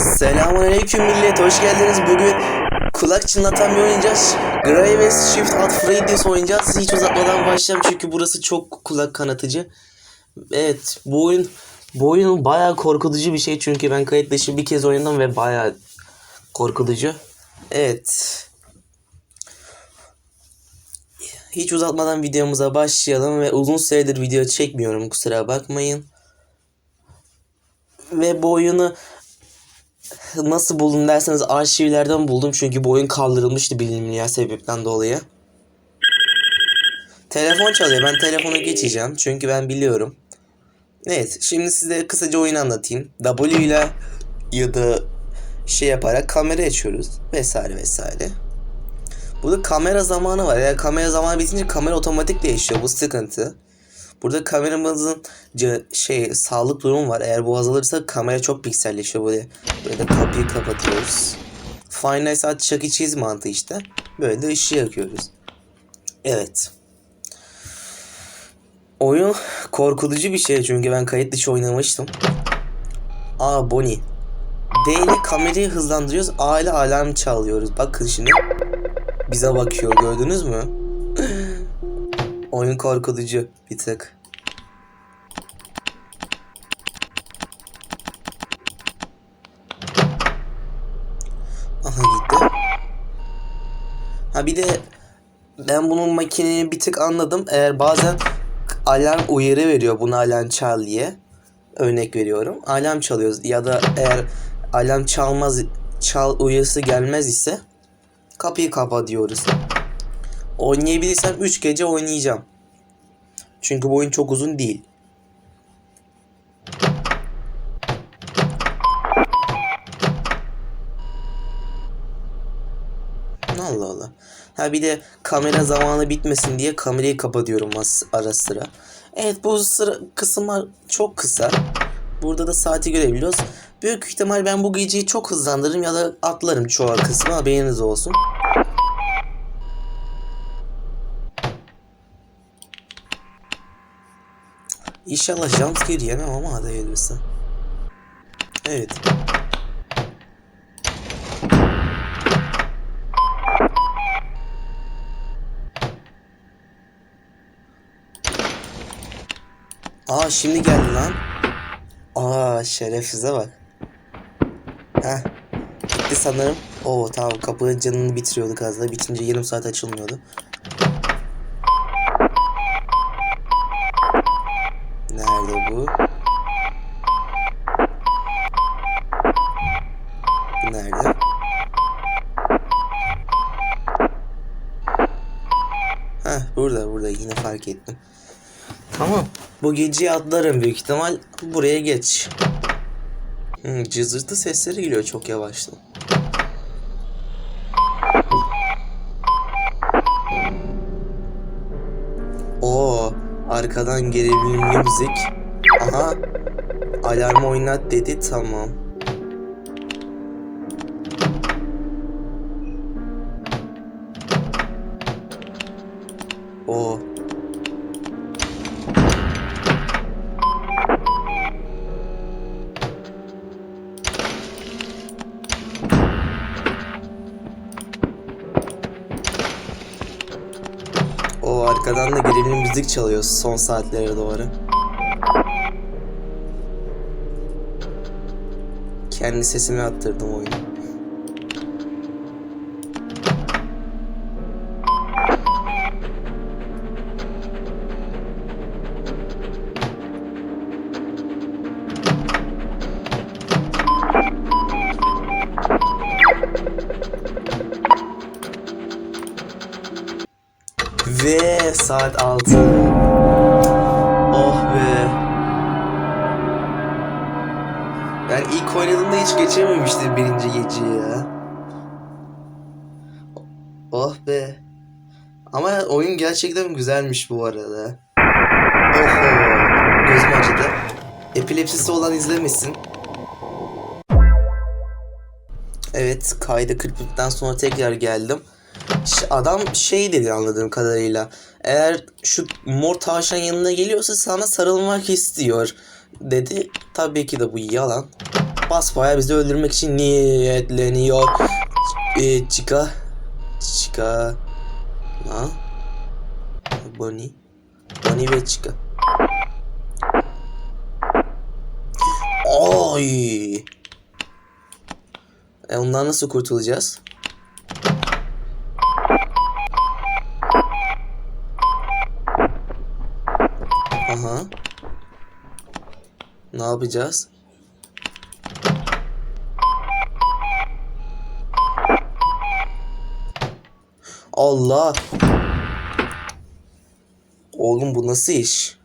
Selamünaleyküm millet, hoş geldiniz. Bugün kulak çınlatan bir oynayacağız. Graves Shift Alt Freddy's oynayacağız. Hiç uzatmadan başlayalım çünkü burası çok kulak kanatıcı. Evet, bu oyun bu oyun bayağı korkutucu bir şey çünkü ben kayıt dışı bir kez oynadım ve bayağı korkutucu. Evet. Hiç uzatmadan videomuza başlayalım ve uzun süredir video çekmiyorum kusura bakmayın. Ve bu oyunu nasıl buldum derseniz arşivlerden buldum çünkü bu oyun kaldırılmıştı bilinmeyen sebepten dolayı. Telefon çalıyor. Ben telefona geçeceğim çünkü ben biliyorum. Evet, şimdi size kısaca oyunu anlatayım. W ile ya da şey yaparak kamera açıyoruz vesaire vesaire. Burada kamera zamanı var. Eğer kamera zamanı bitince kamera otomatik değişiyor. Bu sıkıntı. Burada kameramızın şey sağlık durumu var. Eğer bu azalırsa kamera çok pikselleşiyor böyle. Böyle de kapıyı kapatıyoruz. Final saat Chuck E. Cheese mantığı işte. Böyle de ışığı yakıyoruz. Evet. Oyun korkutucu bir şey çünkü ben kayıt dışı oynamıştım. Aa Bonnie. D ile kamerayı hızlandırıyoruz. A ile alarm çalıyoruz. Bakın şimdi. Bize bakıyor gördünüz mü? Oyun korkutucu bir tık. Aha gitti. Ha bir de ben bunun makineyi bir tık anladım. Eğer bazen alarm uyarı veriyor buna alarm çal diye. Örnek veriyorum. Alarm çalıyoruz ya da eğer alarm çalmaz çal uyarısı gelmez ise kapıyı kapa diyoruz. Oynayabilirsem 3 gece oynayacağım. Çünkü bu oyun çok uzun değil. Allah Allah. Ha bir de kamera zamanı bitmesin diye kamerayı kapatıyorum ara sıra. Evet bu sıra kısımlar çok kısa. Burada da saati görebiliyoruz. Büyük ihtimal ben bu geceyi çok hızlandırırım ya da atlarım çoğu kısmı haberiniz olsun. İnşallah jumpscare yemem ama hadi hayırlısı. Evet. Aa şimdi geldi lan. Aa şerefsize bak. Heh. Gitti sanırım. Oo tamam kapının canını bitiriyorduk az da. Bitince yarım saat açılmıyordu. Tamam. Bu geceyi atlarım büyük ihtimal. Buraya geç. Hmm, cızırtı sesleri geliyor çok yavaştan. Oo, arkadan gerilimli müzik. Aha. Alarmı oynat dedi tamam. Oo. Arkadan da gerilimli müzik çalıyor son saatlere doğru. Kendi sesimi attırdım oyunu. Ve saat 6. Oh be. Ben ilk oynadığımda hiç geçememiştim birinci geceyi ya. Oh be. Ama oyun gerçekten güzelmiş bu arada. Oho. Gözüm acıdı. Epilepsisi olan izlemesin. Evet kaydı kırptıktan sonra tekrar geldim. Adam şey dedi anladığım kadarıyla. Eğer şu mor tavşan yanına geliyorsa sana sarılmak istiyor dedi. Tabii ki de bu yalan. basbayağı bizi öldürmek için niyetleniyor. E, çıka. Çıka. Ha? Bonnie. Bonnie ve çıka. Ay. E ondan nasıl kurtulacağız? Aha. Ne yapacağız? Allah. Oğlum bu nasıl iş?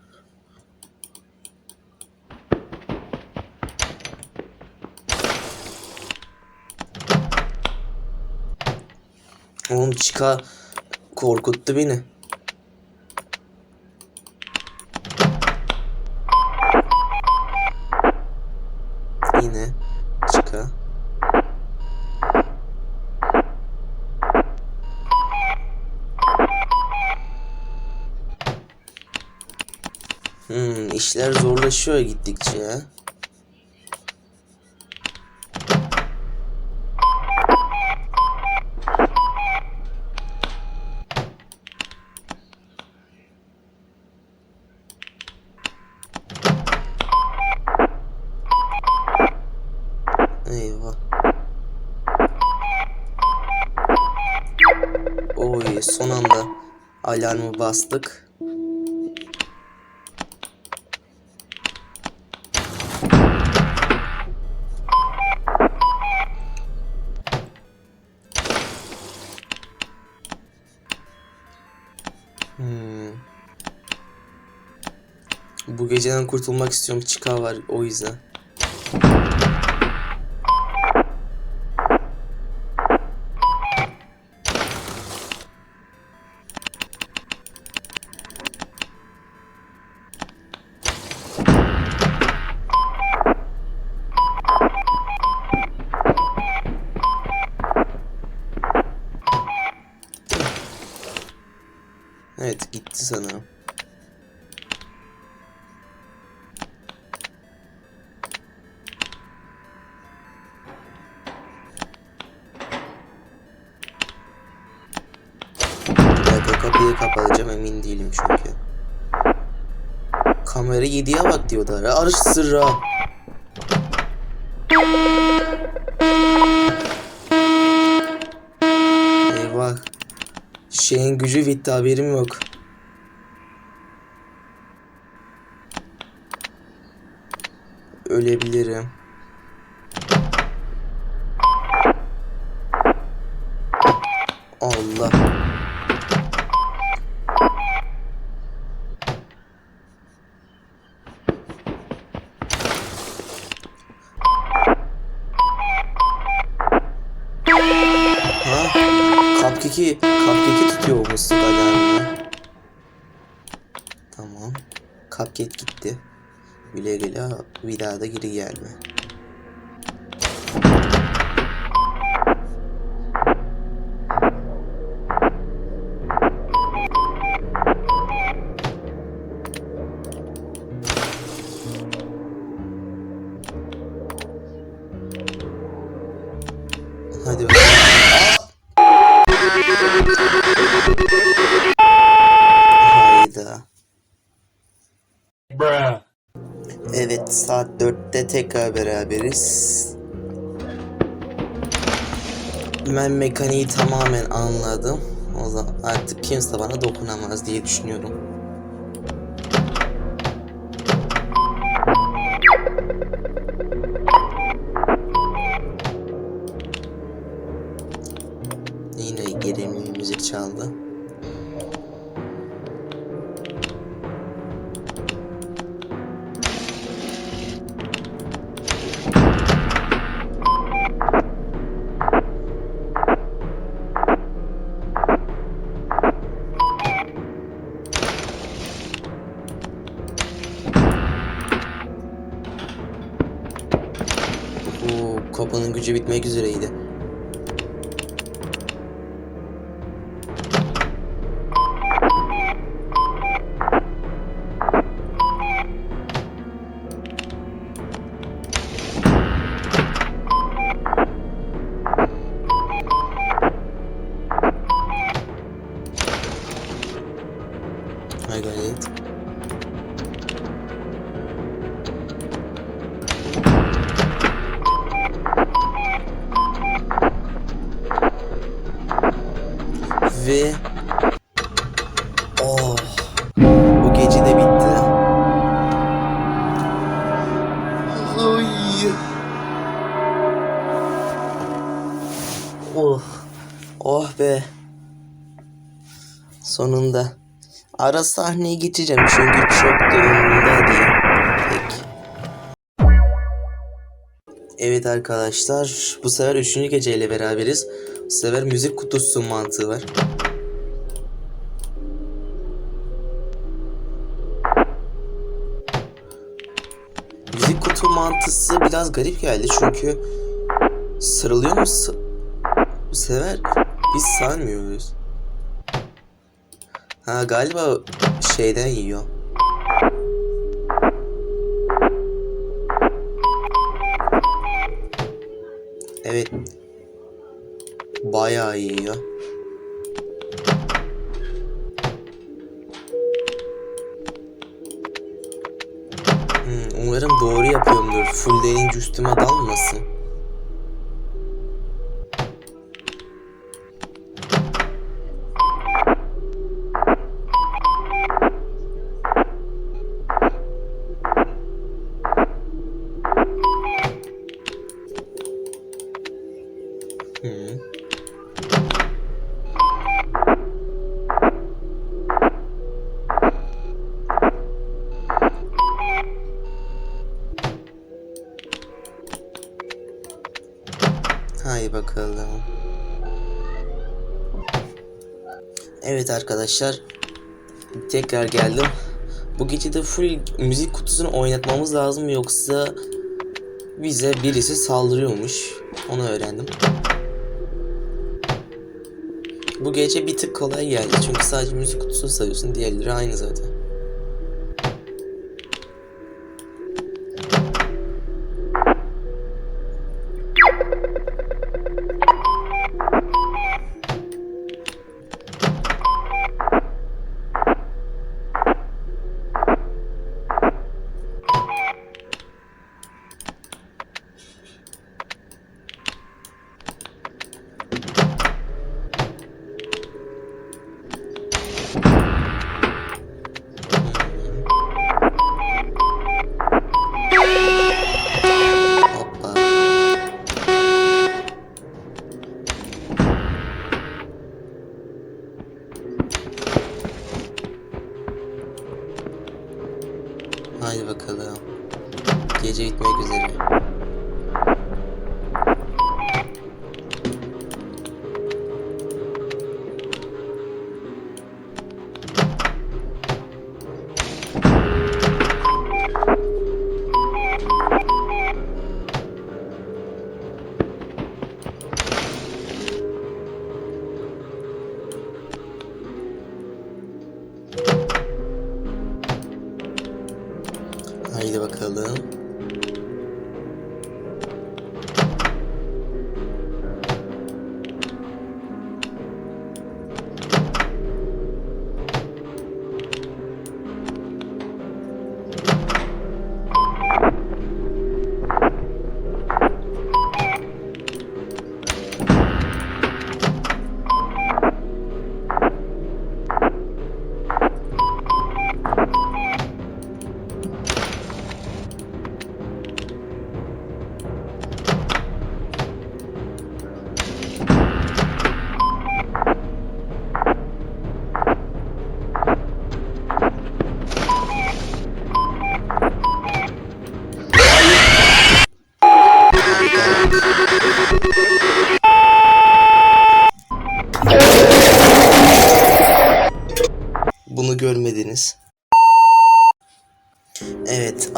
Oğlum çıka korkuttu beni. Yine çıka. Hmm, işler zorlaşıyor gittikçe. Eyvah. Oy son anda alarmı bastık. Bu geceden kurtulmak istiyorum. Çıka var o yüzden. Kapatacağım emin değilim çünkü. Kamera 7'ye bak diyorlar. Arış sırra. Eyvah. Şeyin gücü bitti haberim yok. Ölebilirim. Allah. Cupcake'i, Cupcake'i tutuyor o mısır alarmını. Tamam. Cupcake gitti. Güle güle bir daha da geri gelme. Tekrar beraberiz. Ben mekaniği tamamen anladım. O zaman artık kimse bana dokunamaz diye düşünüyorum. Oo, kapının gücü bitmek üzereydi. ve... Oh. Bu gece de bitti. Oy. Oh. Oh be. Sonunda. Ara sahneye geçeceğim çünkü çok da umurumda değil. Evet arkadaşlar bu sefer 3. geceyle beraberiz. Sefer müzik kutusu mantığı var. Müzik kutu mantısı biraz garip geldi çünkü sarılıyor mu? Bu sefer biz sarmıyoruz. Ha galiba şeyden yiyor. Evet. Bayağı yiyor. Hmm, umarım doğru yapıyorumdur. Full denince üstüme dalmasın. Hmm. Evet arkadaşlar. Tekrar geldim. Bu gece de full müzik kutusunu oynatmamız lazım yoksa bize birisi saldırıyormuş. Onu öğrendim. Bu gece bir tık kolay geldi çünkü sadece müzik kutusu sayıyorsun diğerleri aynı zaten.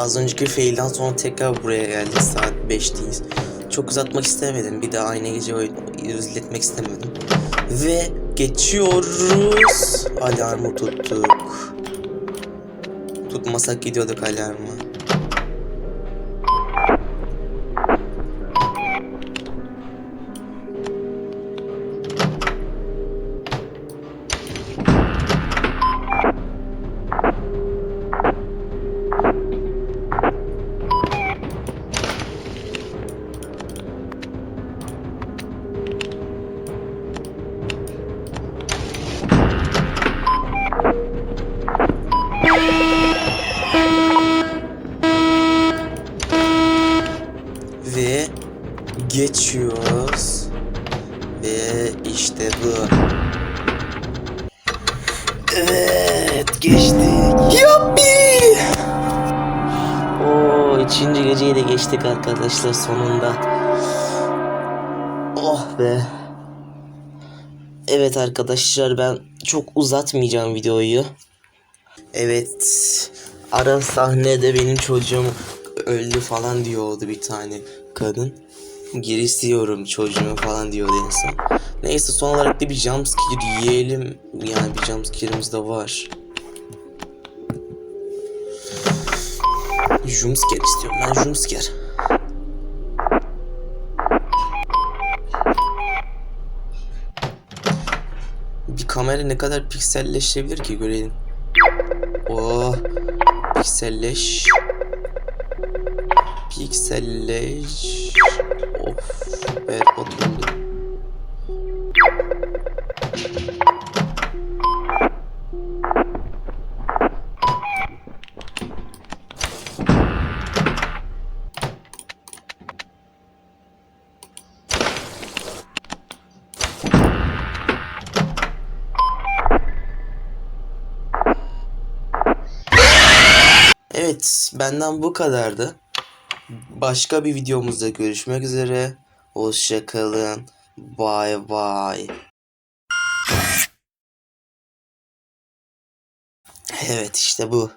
Az önceki failden sonra tekrar buraya geldik. Saat 5'teyiz. Çok uzatmak istemedim. Bir daha aynı gece izletmek istemedim. Ve geçiyoruz. Alarmı tuttuk. Tutmasak gidiyorduk alarmı. Ve işte bu. geçtik. Yappi! Oo, üçüncü geceyi de geçtik arkadaşlar sonunda. Oh be. Evet arkadaşlar ben çok uzatmayacağım videoyu. Evet. Ara sahnede benim çocuğum öldü falan diyordu bir tane kadın. Geri istiyorum çocuğumu falan diyordu en son. Neyse son olarak da bir jumpscare yiyelim. Yani bir jumpscare'imiz de var. Jumpscare istiyorum ben jumpscare. Bir kamera ne kadar pikselleşebilir ki görelim. Oh. Pikselleş. Pikselleş. Benden bu kadardı. Başka bir videomuzda görüşmek üzere. Hoşça kalın. Bye bye. Evet işte bu.